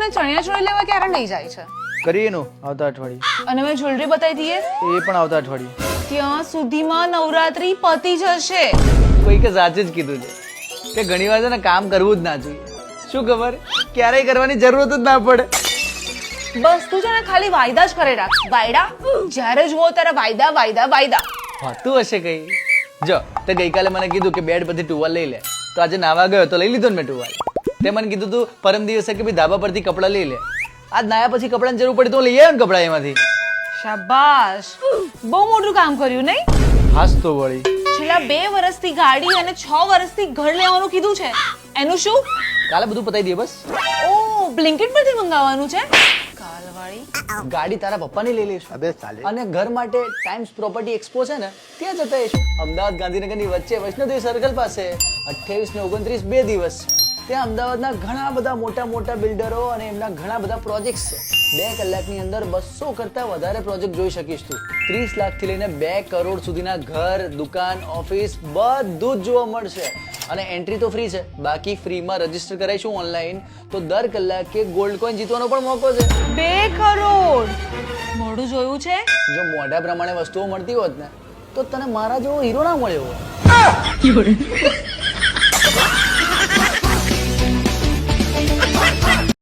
મને ચણિયા ચોળી લેવા ક્યારે લઈ જાય છે? કરીએ નો આવતા અઠવાડિયે. અને મેં જ્વેલરી બતાવી દઈએ એ પણ આવતા અઠવાડિયે. ત્યાં સુધીમાં નવરાત્રી પતી જશે. કોઈકે સાચે જ કીધું છે કે ઘણી વાર છે ને કામ કરવું જ ના જોઈએ. શું ખબર? ક્યારેય કરવાની જરૂરત જ ના પડે. બસ તું છે ને ખાલી વાયદા જ કરે રાખ. વાયડા જ્યારે જુઓ ત્યારે વાયદા વાયદા વાયદા. હોતું હશે કઈ? જો તે ગઈકાલે મને કીધું કે બેડ પરથી ટુવાલ લઈ લે. તો આજે નાવા ગયો તો લઈ લીધો ને મેં ટુવાલ. તે મને કીધું તું પરમ દિવસે કે ભાઈ ધાબા પરથી કપડાં લઈ લે. આજ નાયા પછી કપડાની જરૂર પડી તો લઈ આવ્યો ને કપડાં એમાંથી. શાબાશ. બહુ મોટું કામ કર્યું નહીં? હાસ તો વળી. છેલ્લા બે વર્ષથી ગાડી અને છ વર્ષથી ઘર લેવાનું કીધું છે. એનું શું? કાલે બધું પતાવી દઈએ બસ. ઓ બ્લિંકિટ પરથી મંગાવવાનું છે? કાલવાળી. ગાડી તારા પપ્પાની લઈ લઈશું. અબે ચાલે. અને ઘર માટે ટાઈમ્સ પ્રોપર્ટી એક્સપો છે ને ત્યાં જતા રહીશું અમદાવાદ ગાંધીનગરની વચ્ચે વૈષ્ણોદેવી સર્કલ પાસે. અઠ્યાવીસ ને ઓગણત્રીસ બે દિવસ. ત્યાં અમદાવાદના ઘણા બધા મોટા મોટા બિલ્ડરો અને એમના ઘણા બધા પ્રોજેક્ટ્સ છે. બે કલાકની અંદર બસો કરતા વધારે પ્રોજેક્ટ જોઈ શકીશ તું. ત્રીસ લાખથી લઈને બે કરોડ સુધીના ઘર દુકાન ઓફિસ બધું જ જોવા મળશે. અને એન્ટ્રી તો ફ્રી છે. બાકી ફ્રીમાં રજિસ્ટર કરાવીશું ઓનલાઈન તો દર કલાકે ગોલ્ડ કોઈન જીતવાનો પણ મોકો છે. બે કરોડ? મોઢું જોયું છે? જો મોઢા પ્રમાણે વસ્તુઓ મળતી હોત ને તો તને મારા જેવો હીરો ના મળ્યો હોત.